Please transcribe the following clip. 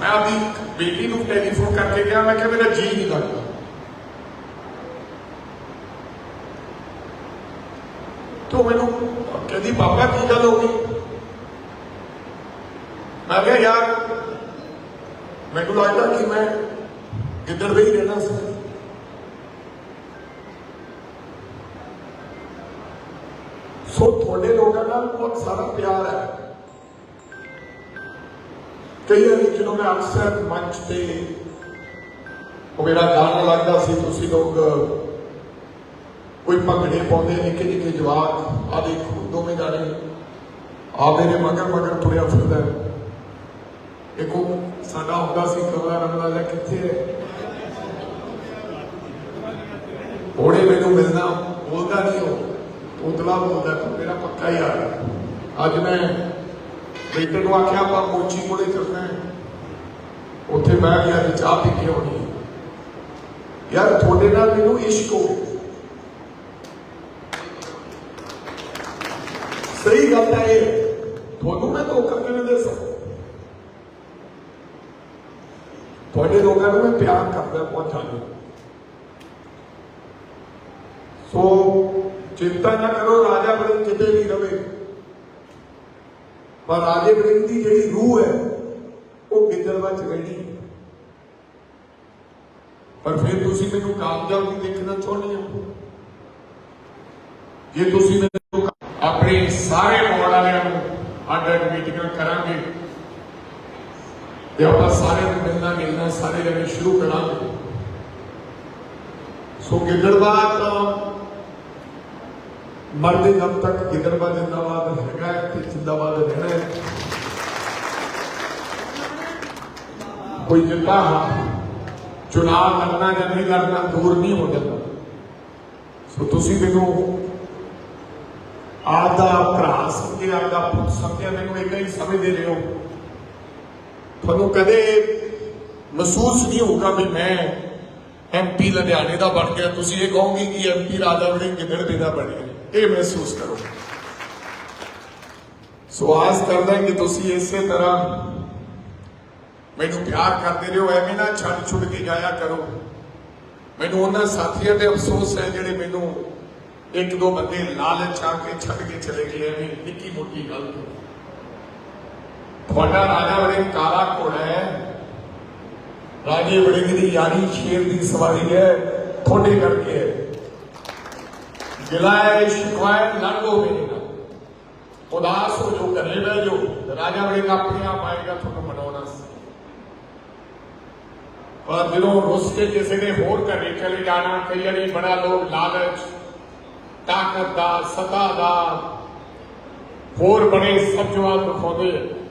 ਮੈਂ ਆਪਣੀ ਬੇਟੀ ਨੂੰ ਟੈਲੀਫੋਨ ਕਰਕੇ ਗਿਆ ਮੈਂ ਕਿਹਾ ਮੇਰਾ ਜੀ ਨਹੀਂ ਲੱਗਦਾ। ਤੋ ਮੈਨੂੰ ਕਹਿੰਦੀ, ਬਾਬਾ, ਕੀ ਗੱਲ ਹੋ ਗਈ? ਮੈਂ ਕਿਹਾ, ਯਾਰ, ਮੈਨੂੰ ਲੱਗਦਾ ਕਿ ਮੈਂ ਗਿੱਦੜ ਦੇ ਹੀ ਰਹਿਣਾ ਸੀ। ਸੋ ਤੁਹਾਡੇ ਲੋਕਾਂ ਨਾਲ ਬਹੁਤ ਸਾਰਾ ਪਿਆਰ ਹੈ। ਕਈ ਵਾਰੀ ਜਦੋਂ ਮੈਂ ਅਕਸਰ ਮੰਚ ਤੇ ਉਹ ਮੇਰਾ ਗਾਣਾ ਲੱਗਦਾ ਸੀ, ਤੁਸੀਂ ਲੋਕ ਕੋਈ ਭੰਗੜੇ ਪਾਉਂਦੇ ਨਿੱਕੇ ਨਿੱਕੇ ਜਵਾਕ ਆ ਦੇਖੋ, ਦੋਵੇਂ ਜਾਣੇ ਆ ਮੇਰੇ ਮਗਰ ਮਗਰ ਤੁਰਿਆ ਫਿਰਦਾ ਇੱਕ ਉਹ ਸਾਡਾ ਹੁੰਦਾ ਸੀ, ਕਮਲਾ ਰਮਲਾ ਦਾ ਕਿੱਥੇ ਹੈ ਉਹਨੇ ਮੈਨੂੰ ਮਿਲਣਾ, ਬੋਲਦਾ ਨਹੀਂ ਉਹ ਉਤਲਾ ਬੋਲਦਾ, ਮੇਰਾ ਪੱਕਾ ਯਾਰ ਹੈ। ਅੱਜ ਮੈਂ ਬੇਟੇ ਨੂੰ ਆਖਿਆ ਆਪਾਂ ਮੋਚੀ ਕੋਲੇ ਚੱਲਣਾ ਹੈ। ਉੱਥੇ ਬਹਿ ਗਿਆ ਤੇ ਚਾਹ ਪੀ ਕੇ ਆਉਣੀ ਯਾਰ ਤੁਹਾਡੇ ਨਾਲ ਮੈਨੂੰ ਇਸ਼ਕ ਹੋ ਸਹੀ ਗੱਲ ਹੈ ਇਹ। ਤੁਹਾਨੂੰ ਮੈਂ ਧੋਖਾ ਕਿਵੇਂ ਦੇ ਸਕਦਾ? ਤੁਹਾਡੇ ਲੋਕਾਂ ਨੂੰ ਮੈਂ ਪਿਆਰ ਕਰਦਾ ਬਹੁਤ ਸੋ ਚਿੰਤਾ ਨਾ ਕਰੋ, ਰਾਜਾ ਬੜੇ ਪਰ ਰਾਜੇ ਬੜੇ ਦੀ ਜਿਹੜੀ ਰੂਹ ਹੈ, ਉਹ ਗਿੱਦੜਵਾ ਚ ਰਹਿਣੀ ਪਰ ਫਿਰ ਤੁਸੀਂ ਮੈਨੂੰ ਕਾਮਯਾਬ ਵੀ ਦੇਖਣਾ ਚਾਹੁੰਦੇ ਹੋ। ਜੇ ਤੁਸੀਂ ਮੈਨੂੰ ਆਪਣੇ ਸਾਰੇ ਮੋੜ ਵਾਲਿਆਂ ਨੂੰ ਅੱਡ ਅੱਡ ਮੀਟਿੰਗਾਂ ਕਰਾਂਗੇ, ਤੇ ਆਪਾਂ ਸਾਰੇ ਨੂੰ ਮਿਲਣਾ ਮਿਲਣਾ, ਸਾਰੇ ਜਣੇ ਸ਼ੁਰੂ ਕਰਾਂਗੇ। ਸੋ ਗਿੱਦੜਵਾ ਤਾਂ ਮਰਦੇ ਦਮ ਤੱਕ ਗਿੱਦੜਵਾ ਜਿੰਦਾਬਾਦ ਹੈਗਾ ਤੇ ਜਿੰਦਾਬਾਦ ਰਹਿਣਾ ਹੈ। ਕੋਈ ਜਿੱਤਾ ਚੁਣਾਵ ਲੜਨਾ ਜਾਂ ਨਹੀਂ ਲੜਨਾ ਦੂਰ ਨਹੀਂ ਹੋ ਜਾਂਦਾ। ਸੋ ਤੁਸੀਂ ਮੈਨੂੰ ਆਦਾ ਭਰਾ ਸਮਝੇ ਆਦਾ ਪੁੱਤ ਸਮਝਿਆ, ਮੈਨੂੰ ਇਦਾਂ ਹੀ ਸਮਝਦੇ ਰਹੋ। ਤੁਹਾਨੂੰ ਕਦੇ ਮਹਿਸੂਸ ਨਹੀਂ ਹੋਊਗਾ ਵੀ ਮੈਂ ਐਮਪੀ ਲੁਧਿਆਣੇ ਦਾ ਬਣ ਗਿਆ। ਤੁਸੀਂ ਇਹ ਕਹੋਗੇ ਕਿ ਐਮਪੀ ਰਾਜਾ ਵੜਿੰਗ ਕਿੱਧਰ ਦੇ ਦਾ ਬਣਿਆ ਇਹ ਮਹਿਸੂਸ ਕਰੋ। ਸੋ ਆਸ ਕਰਦਾ ਕਿ ਤੁਸੀਂ ਇਸੇ ਤਰ੍ਹਾਂ ਮੈਨੂੰ ਪਿਆਰ ਕਰਦੇ ਰਹੋ, ਐਵੇਂ ਨਾ ਛੱਡ ਛੁੱਟ ਕੇ ਜਾਇਆ ਕਰੋ। ਮੈਨੂੰ ਉਹਨਾਂ ਸਾਥੀਆਂ ਦੇ ਅਫਸੋਸ ਹੈ ਜਿਹੜੇ ਮੈਨੂੰ ਇੱਕ ਦੋ ਬੰਦੇ ਲਾਲਚ ਆ ਕੇ ਛੱਡ ਕੇ ਚਲੇ ਗਏ, ਐਵੇਂ ਨਿੱਕੀ ਮੋਟੀ ਗੱਲ ਤੁਹਾਡਾ ਰਾਜਾ ਬੜੇ ਕਾਲਾ ਘੋੜਾ ਹੈ। ਰਾਜੇ ਬੜੇ ਦੀ ਯਾਰੀ ਸ਼ੇਰ ਦੀ ਸਵਾਰੀ ਹੈ ਤੁਹਾਡੇ ਕਰਕੇ। ਹੈ ਗਿਲਾਏ ਸ਼ਿਕਵਾਇਤ ਲੜੋ ਮੇਰੇ ਉਦਾਸ ਹੋ ਜੋ ਘਰੇ ਬਹਿ ਜੋ ਰਾਜਾ ਬੜੇ ਆਪਣੇ ਆਪ ਆਏਗਾ ਤੁਹਾਨੂੰ ਮਨਾਉਣਾ ਪਰ ਜਦੋਂ ਰੁੱਸ ਕੇ ਕਿਸੇ ਨੇ ਹੋਰ ਘਰੇ ਚਲੇ ਜਾਣਾ ਕਈ ਵਾਰੀ ਬੜਾ ਲੋਕ ਲਾਲਚ ਤਾਕਤ ਦਾ ਸਤਾ ਦਾ ਹੋਰ ਬੜੇ ਸਭ ਦਿਖਾਉਂਦੇ ਆ।